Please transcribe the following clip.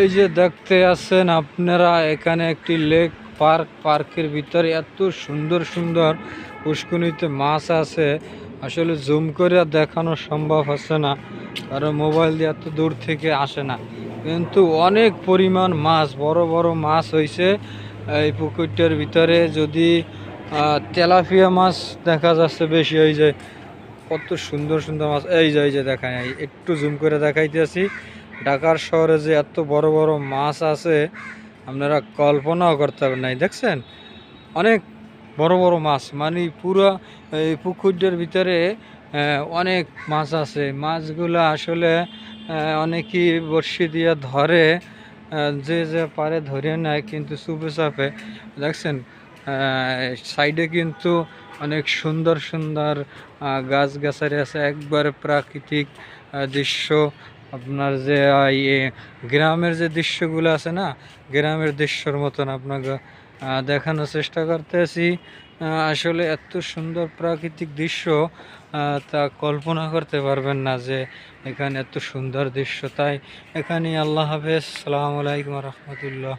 এই যে দেখতে আছেন আপনারা এখানে একটি লেক পার্ক। পার্কের ভিতরে এত সুন্দর সুন্দর পুষ্কুনিতে মাছ আছে। আসলে জুম করে দেখানো সম্ভব হচ্ছে না কারণ মোবাইল দিয়ে এত দূর থেকে আসে না। কিন্তু অনেক পরিমাণ মাছ বড় বড় মাছ হয়েছে এই পুকুরটার ভিতরে। যদি আহ, তেলাপিয়া মাছ দেখা যাচ্ছে বেশি হয়ে যায় কত সুন্দর সুন্দর মাছ। এই যে এই যে দেখায় একটু জুম করে দেখাইতেছি। ঢাকার শহরে যে এত বড় বড় মাছ আছে আপনারা কল্পনাও করতে পারবেন নাই দেখছেন? অনেক বড় বড় মাছ মানে পুরো এই পুকুরটার ভিতরে অনেক মাছ আছে। মাছগুলো আসলে অনেকেই বড়শি দিয়ে ধরে যে যে পারে ধরে নেয় কিন্তু চুপে চাপে। দেখছেন? সাইডে কিন্তু অনেক সুন্দর সুন্দর আহ, গাছগাছালি আছে। একবারে প্রাকৃতিক দৃশ্য আপনার যে ইয়ে গ্রামের যে দৃশ্যগুলো আছে না, গ্রামের দৃশ্যর মতন আপনাকে দেখানোর চেষ্টা করতেছি। আসলে এত সুন্দর প্রাকৃতিক দৃশ্য তা কল্পনা করতে পারবেন না যে এখানে এত সুন্দর দৃশ্য। তাই এখানে আল্লাহ হাফেজ। সালামু আলাইকুম রহমতুল্লাহ।